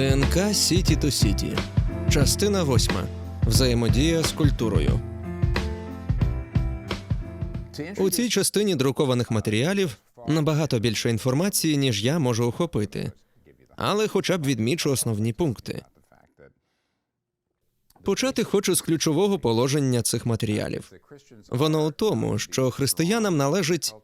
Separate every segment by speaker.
Speaker 1: ДНК Сіті то Сіті. Частина восьма. Взаємодія з культурою. У цій частині друкованих матеріалів набагато більше інформації, ніж я можу охопити. Але хоча б відмічу основні пункти. Почати хочу з ключового положення цих матеріалів. Воно у тому, що християнам належить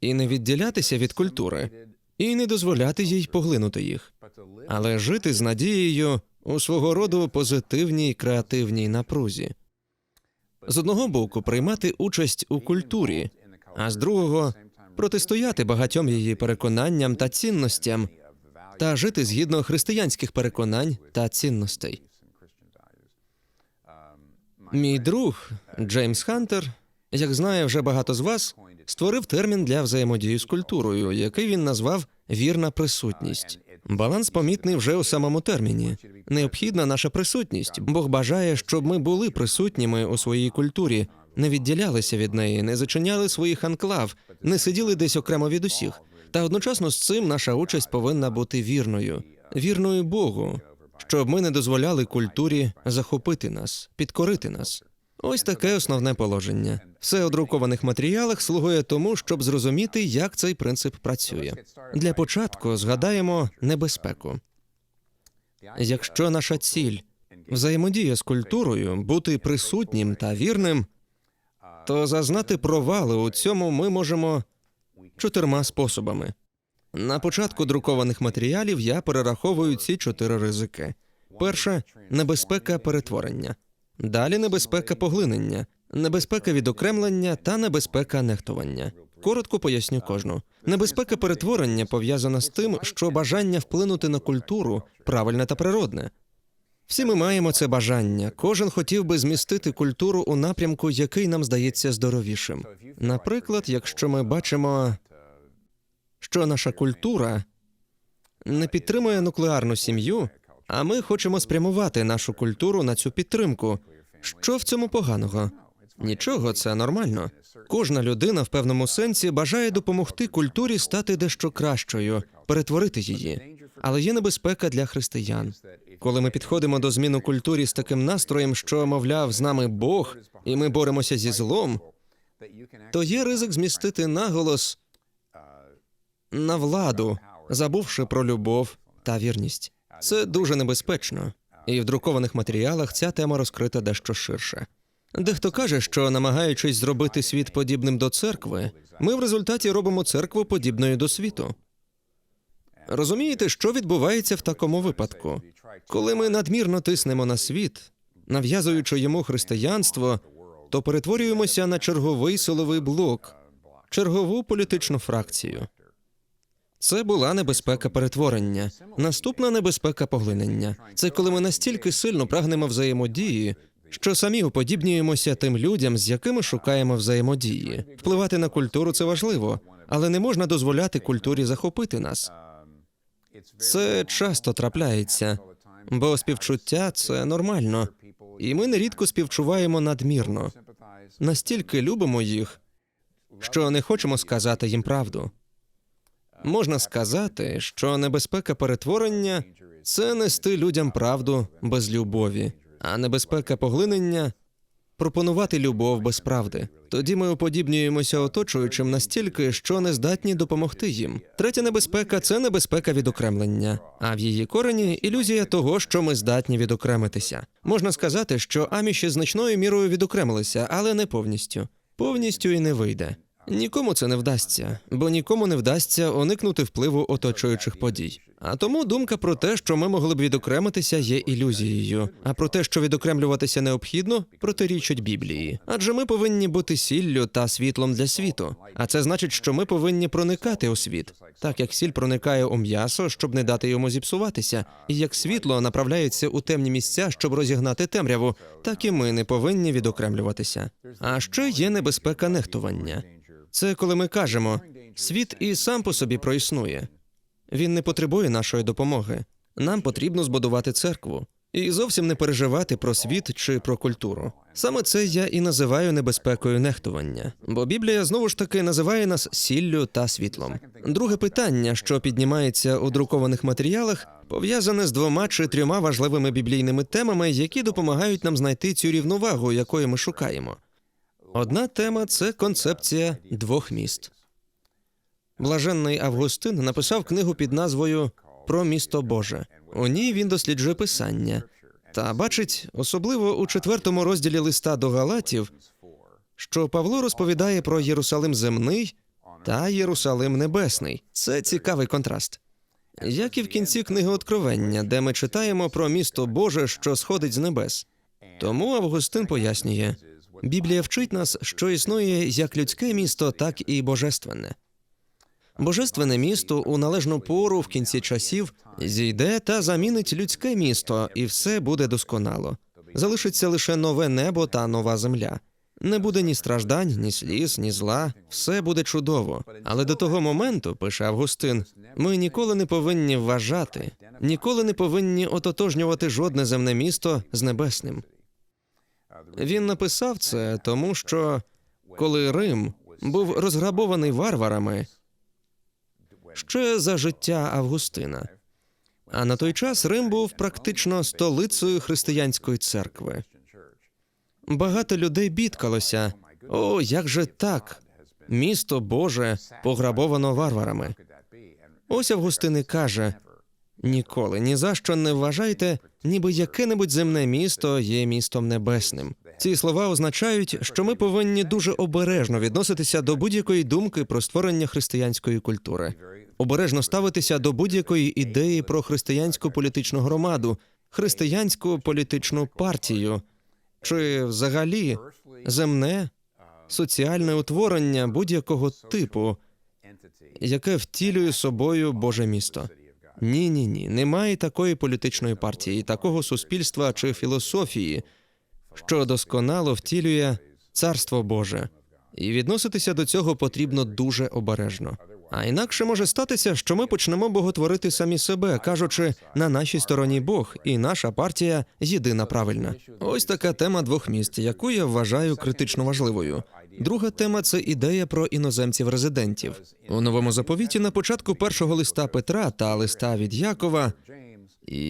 Speaker 1: і не відділятися від культури, і не дозволяти їй поглинути їх, але жити з надією у свого роду позитивній креативній напрузі. З одного боку, приймати участь у культурі, а з другого протистояти багатьом її переконанням та цінностям та жити згідно християнських переконань та цінностей. Мій друг Джеймс Хантер, як знає вже багато з вас, створив термін для взаємодії з культурою, який він назвав вірна присутність. Баланс помітний вже у самому терміні. Необхідна наша присутність. Бог бажає, щоб ми були присутніми у своїй культурі, не відділялися від неї, не зачиняли своїх анклав, не сиділи десь окремо від усіх. Та одночасно з цим наша участь повинна бути вірною, вірною Богу, щоб ми не дозволяли культурі захопити нас, підкорити нас. Ось таке основне положення. Все у друкованих матеріалах слугує тому, щоб зрозуміти, як цей принцип працює. Для початку згадаємо небезпеку. Якщо наша ціль взаємодія з культурою, бути присутнім та вірним, то зазнати провали у цьому ми можемо чотирма способами. На початку друкованих матеріалів я перераховую ці чотири ризики: перше небезпека перетворення, далі небезпека поглинення, небезпека відокремлення та небезпека нехтування. Коротко поясню кожну. Небезпека перетворення пов'язана з тим, що бажання вплинути на культуру правильне та природне. Всі ми маємо це бажання. Кожен хотів би змістити культуру у напрямку, який нам здається здоровішим. Наприклад, якщо ми бачимо, що наша культура не підтримує нуклеарну сім'ю, а ми хочемо спрямувати нашу культуру на цю підтримку. Що в цьому поганого? Нічого, це нормально. Кожна людина в певному сенсі бажає допомогти культурі стати дещо кращою, перетворити її. Але є небезпека для християн. Коли ми підходимо до зміну культурі з таким настроєм, що, мовляв, з нами Бог, і ми боремося зі злом, то є ризик змістити наголос на владу, забувши про любов та вірність. Це дуже небезпечно, і в друкованих матеріалах ця тема розкрита дещо ширше. Дехто каже, що намагаючись зробити світ подібним до церкви, ми в результаті робимо церкву подібною до світу. Розумієте, що відбувається в такому випадку? Коли ми надмірно тиснемо на світ, нав'язуючи йому християнство, то перетворюємося на черговий силовий блок, чергову політичну фракцію. Це була небезпека перетворення. Наступна небезпека поглинення. Це коли ми настільки сильно прагнемо взаємодії, що самі уподібнюємося тим людям, з якими шукаємо взаємодії. Впливати на культуру це важливо, але не можна дозволяти культурі захопити нас. Це часто трапляється, бо співчуття це нормально, і ми нерідко співчуваємо надмірно. Настільки любимо їх, що не хочемо сказати їм правду. Можна сказати, що небезпека перетворення це нести людям правду без любові, а небезпека поглинення пропонувати любов без правди. Тоді ми уподібнюємося оточуючим настільки, що не здатні допомогти їм. Третя небезпека це небезпека відокремлення, а в її корені ілюзія того, що ми здатні відокремитися. Можна сказати, що аміші значною мірою відокремилися, але не повністю. Повністю і не вийде. Нікому це не вдасться, бо нікому не вдасться уникнути впливу оточуючих подій. А тому думка про те, що ми могли б відокремитися, є ілюзією. А про те, що відокремлюватися необхідно, протирічить Біблії. Адже ми повинні бути сіллю та світлом для світу. А це значить, що ми повинні проникати у світ, так як сіль проникає у м'ясо, щоб не дати йому зіпсуватися, і як світло направляється у темні місця, щоб розігнати темряву, так і ми не повинні відокремлюватися. А ще є небезпека нехтування. Це коли ми кажемо, світ і сам по собі проіснує. Він не потребує нашої допомоги. Нам потрібно збудувати церкву і зовсім не переживати про світ чи про культуру. Саме це я і називаю небезпекою нехтування, бо Біблія знову ж таки називає нас сіллю та світлом. Друге питання, що піднімається у друкованих матеріалах, пов'язане з двома чи трьома важливими біблійними темами, які допомагають нам знайти цю рівновагу, якої ми шукаємо. Одна тема це концепція двох міст. Блаженний Августин написав книгу під назвою Про місто Боже. У ній він досліджує писання та бачить, особливо у четвертому розділі листа до Галатів, що Павло розповідає про Єрусалим земний та Єрусалим небесний. Це цікавий контраст. Як і в кінці книги Откровення, де ми читаємо про місто Боже, що сходить з небес. Тому Августин пояснює, Біблія вчить нас, що існує як людське місто, так і божественне. Божественне місто у належну пору в кінці часів зійде та замінить людське місто, і все буде досконало. Залишиться лише нове небо та нова земля. Не буде ні страждань, ні сліз, ні зла. Все буде чудово. Але до того моменту, пише Августин, ми ніколи не повинні вважати, ніколи не повинні ототожнювати жодне земне місто з небесним. Він написав це, тому що коли Рим був розграбований варварами ще за життя Августина. А на той час Рим був практично столицею християнської церкви. Багато людей бідкалося. О, як же так? Місто Боже пограбовано варварами. Ось Августин і каже: ніколи ні за що не вважайте, ніби яке-небудь земне місто є містом небесним. Ці слова означають, що ми повинні дуже обережно відноситися до будь-якої думки про створення християнської культури, обережно ставитися до будь-якої ідеї про християнську політичну громаду, християнську політичну партію чи взагалі земне соціальне утворення будь-якого типу, яке втілює собою Боже місто. Ні, ні, ні, немає такої політичної партії, такого суспільства чи філософії, що досконало втілює царство Боже, і відноситися до цього потрібно дуже обережно. А інакше може статися, що ми почнемо боготворити самі себе, кажучи, на нашій стороні Бог, і наша партія єдина правильна. Ось така тема двох міст, яку я вважаю критично важливою. Друга тема це ідея про іноземців-резидентів. У новому заповіті на початку першого листа Петра та листа від Якова,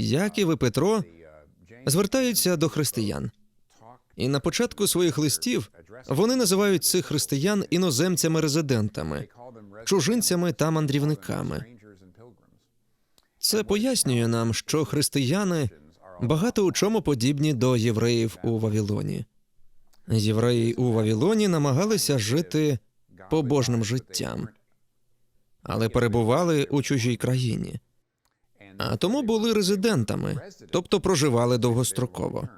Speaker 1: Яків і Петро звертаються до християн. І на початку своїх листів вони називають цих християн іноземцями-резидентами, чужинцями та мандрівниками. Це пояснює нам, що християни багато у чому подібні до євреїв у Вавилоні. Євреї у Вавилоні намагалися жити побожним життям, але перебували у чужій країні, а тому були резидентами, тобто проживали довгостроково.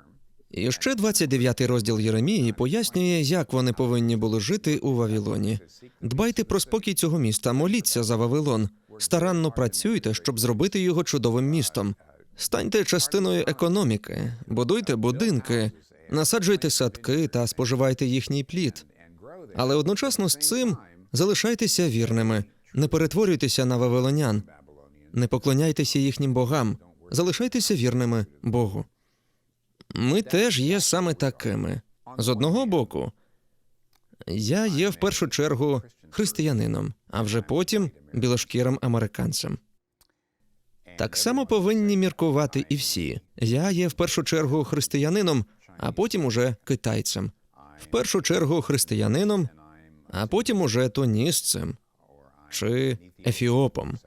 Speaker 1: І ще 29-й розділ Єремії пояснює, як вони повинні були жити у Вавилоні. Дбайте про спокій цього міста, моліться за Вавилон, старанно працюйте, щоб зробити його чудовим містом. Станьте частиною економіки, будуйте будинки, насаджуйте садки та споживайте їхній плід. Але одночасно з цим залишайтеся вірними, не перетворюйтеся на вавилонян, не поклоняйтеся їхнім богам, залишайтеся вірними Богу. Ми теж є саме такими. З одного боку, я є в першу чергу християнином, а вже потім білошкірим американцем. Так само повинні міркувати і всі. Я є в першу чергу християнином, а потім уже китайцем. В першу чергу християнином, а потім уже тунісцем чи ефіопом.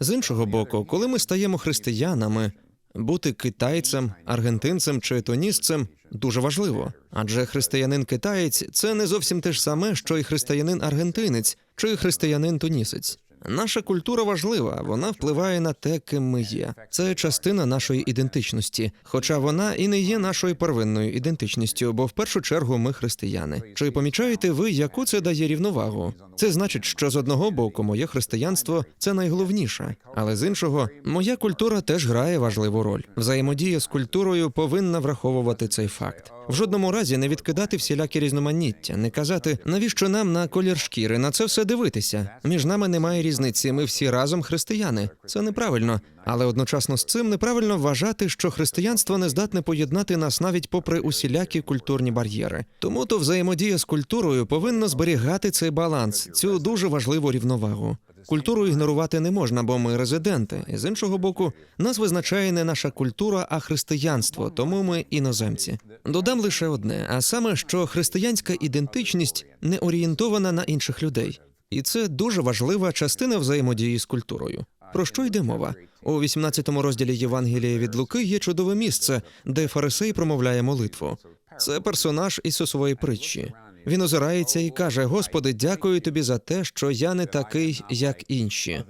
Speaker 1: З іншого боку, коли ми стаємо християнами, бути китайцем, аргентинцем чи тунісцем дуже важливо, адже християнин-китаєць це не зовсім те ж саме, що й християнин-аргентинець чи християнин-тунісець. Наша культура важлива, вона впливає на те, ким ми є. Це частина нашої ідентичності, хоча вона і не є нашою первинною ідентичністю, бо в першу чергу ми християни. Чи помічаєте ви, яку це дає рівновагу? Це значить, що з одного боку моє християнство це найголовніше, але з іншого, моя культура теж грає важливу роль. Взаємодія з культурою повинна враховувати цей факт. В жодному разі не відкидати всілякі різноманіття, не казати, навіщо нам на колір шкіри на це все дивитися. Між нами немає різниці. Ми всі разом християни. Це неправильно, але одночасно з цим неправильно вважати, що християнство не здатне поєднати нас навіть попри усілякі культурні бар'єри. Тому то взаємодія з культурою повинна зберігати цей баланс, цю дуже важливу рівновагу. Культуру ігнорувати не можна, бо ми резиденти. І з іншого боку, нас визначає не наша культура, а християнство, тому ми іноземці. Додам лише одне: а саме, що християнська ідентичність не орієнтована на інших людей, і це дуже важлива частина взаємодії з культурою. Про що йде мова? У 18 розділі Євангелія від Луки є чудове місце, де фарисей промовляє молитву. Це персонаж Ісусової притчі. Він озирається і каже: Господи, дякую тобі за те, що я не такий, як інші,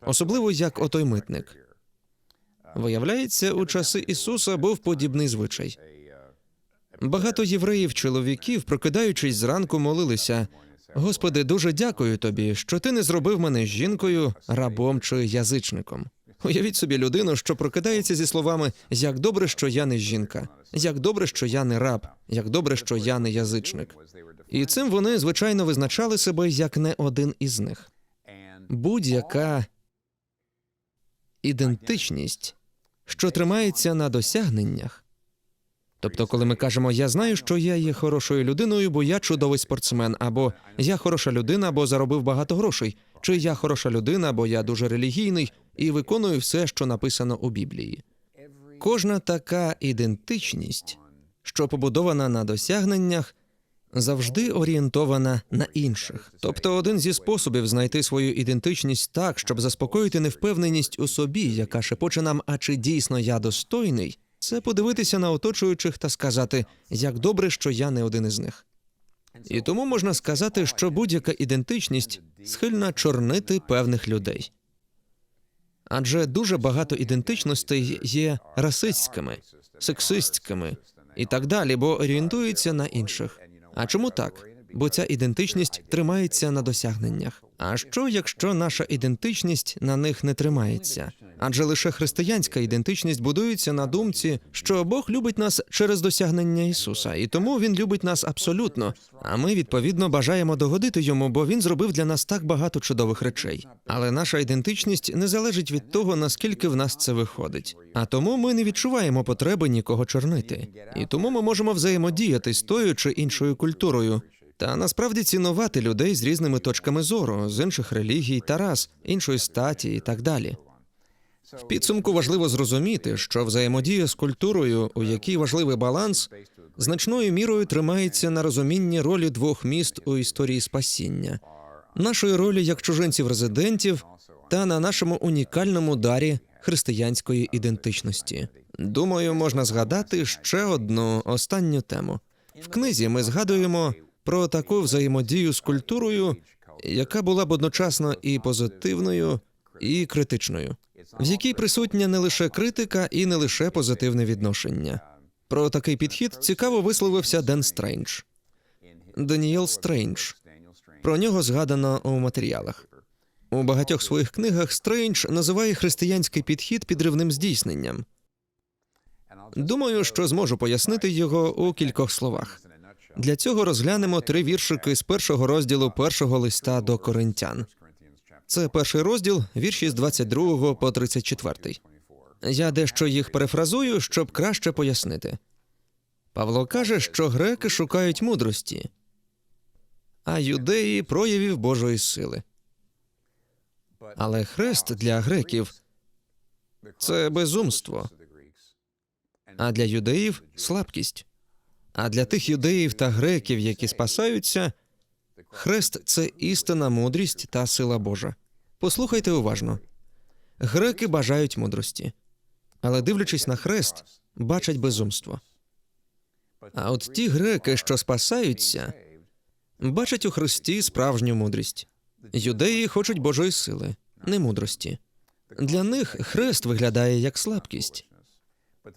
Speaker 1: особливо як отой митник. Виявляється, у часи Ісуса був подібний звичай. Багато євреїв, чоловіків, прокидаючись зранку, молилися: Господи, дуже дякую тобі, що ти не зробив мене жінкою, рабом чи язичником. Уявіть собі людину, що прокидається зі словами Як добре, що я не жінка, як добре, що я не раб, як добре, що я не язичник. І цим вони, звичайно, визначали себе як не один із них. Будь-яка ідентичність, що тримається на досягненнях. Тобто, коли ми кажемо Я знаю, що я є хорошою людиною, бо я чудовий спортсмен, або я хороша людина, бо заробив багато грошей, чи я хороша людина, бо я дуже релігійний і виконую все, що написано у Біблії. Кожна така ідентичність, що побудована на досягненнях, завжди орієнтована на інших. Тобто, один зі способів знайти свою ідентичність так, щоб заспокоїти невпевненість у собі, яка шепоче нам, а чи дійсно я достойний, це подивитися на оточуючих та сказати, як добре, що я не один із них. І тому можна сказати, що будь-яка ідентичність схильна чорнити певних людей. Адже дуже багато ідентичностей є расистськими, сексистськими і так далі, бо орієнтуються на інших. А чому так? Бо ця ідентичність тримається на досягненнях. А що, якщо наша ідентичність на них не тримається? Адже лише християнська ідентичність будується на думці, що Бог любить нас через досягнення Ісуса, і тому Він любить нас абсолютно. А ми відповідно бажаємо догодити йому, бо він зробив для нас так багато чудових речей. Але наша ідентичність не залежить від того, наскільки в нас це виходить. А тому ми не відчуваємо потреби нікого чорнити. І тому ми можемо взаємодіяти з тою чи іншою культурою. Та насправді цінувати людей з різними точками зору, з інших релігій та рас, іншої статі і так далі. В підсумку важливо зрозуміти, що взаємодія з культурою, у якій важливий баланс, значною мірою тримається на розумінні ролі двох міст у історії спасіння, нашої ролі як чужинців-резидентів та на нашому унікальному дарі християнської ідентичності. Думаю, можна згадати ще одну останню тему. В книзі ми згадуємо про таку взаємодію з культурою, яка була б одночасно і позитивною, і критичною, в якій присутня не лише критика і не лише позитивне відношення. Про такий підхід цікаво висловився Ден Стрендж. Даніел Стрендж. Про нього згадано у матеріалах. У багатьох своїх книгах Стрендж називає християнський підхід підривним здійсненням. Думаю, що зможу пояснити його у кількох словах. Для цього розглянемо три віршики з першого розділу першого листа до коринтян. Це перший розділ, вірші з 22 по 34. Я дещо їх перефразую, щоб краще пояснити. Павло каже, що греки шукають мудрості, а юдеї проявів Божої сили. Але хрест для греків це безумство, а для юдеїв слабкість. А для тих юдеїв та греків, які спасаються, хрест це істинна мудрість та сила Божа. Послухайте уважно. Греки бажають мудрості, але дивлячись на хрест, бачать безумство. А от ті греки, що спасаються, бачать у Христі справжню мудрість. Юдеї хочуть Божої сили, не мудрості. Для них хрест виглядає як слабкість.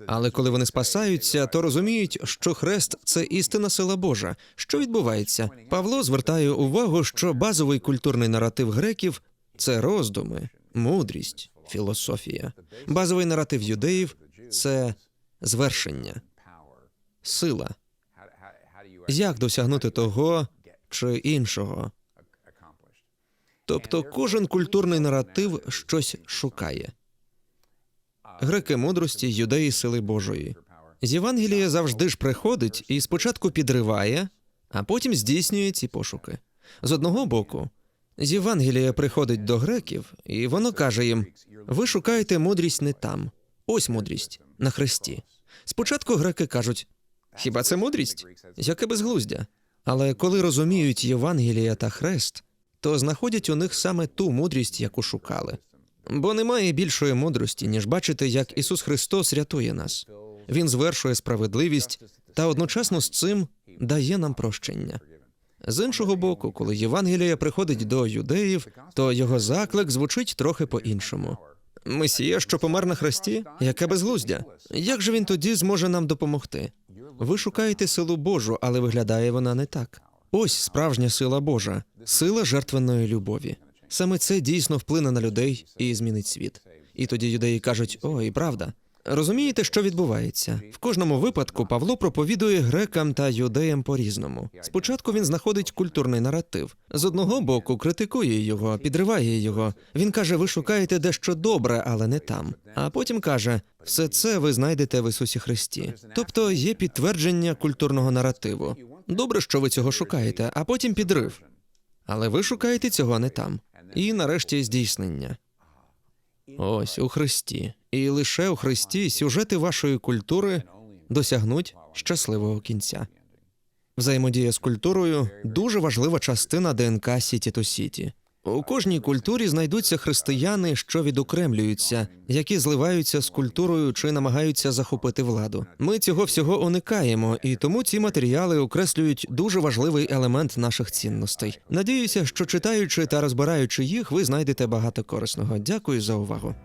Speaker 1: Але коли вони спасаються, то розуміють, що хрест це істинна сила Божа. Що відбувається? Павло звертає увагу, що базовий культурний наратив греків це роздуми, мудрість, філософія. Базовий наратив юдеїв це звершення, сила. Як досягнути того чи іншого? Тобто кожен культурний наратив щось шукає. Греки мудрості, юдеї сили Божої. З Євангелія завжди ж приходить і спочатку підриває, а потім здійснює ці пошуки. З одного боку, Євангеліє приходить до греків, і воно каже їм: ви шукаєте мудрість не там. Ось мудрість на Христі. Спочатку греки кажуть: хіба це мудрість? Яке безглуздя. Але коли розуміють Євангелія та хрест, то знаходять у них саме ту мудрість, яку шукали. Бо немає більшої мудрості, ніж бачити, як Ісус Христос рятує нас. Він звершує справедливість та одночасно з цим дає нам прощення. З іншого боку, коли Євангеліє приходить до юдеїв, то його заклик звучить трохи по-іншому. Месія, що помер на хресті, яке безглуздя. Як же він тоді зможе нам допомогти? Ви шукаєте силу Божу, але виглядає вона не так. Ось справжня сила Божа, сила жертвенної любові. Саме це дійсно вплине на людей і змінить світ. І тоді юдеї кажуть: о, і правда. Розумієте, що відбувається? В кожному випадку Павло проповідує грекам та юдеям по-різному. Спочатку він знаходить культурний наратив. З одного боку критикує його, підриває його. Він каже: ви шукаєте дещо добре, але не там. А потім каже: все це ви знайдете в Ісусі Христі. Тобто є підтвердження культурного наративу. Добре, що ви цього шукаєте, а потім підрив. Але ви шукаєте цього не там. І нарешті здійснення. Ось у Христі. І лише у Христі сюжети вашої культури досягнуть щасливого кінця. Взаємодія з культурою дуже важлива частина ДНК Сіті ту Сіті. У кожній культурі знайдуться християни, що відокремлюються, які зливаються з культурою чи намагаються захопити владу. Ми цього всього уникаємо, і тому ці матеріали окреслюють дуже важливий елемент наших цінностей. Надіюся, що читаючи та розбираючи їх, ви знайдете багато корисного. Дякую за увагу.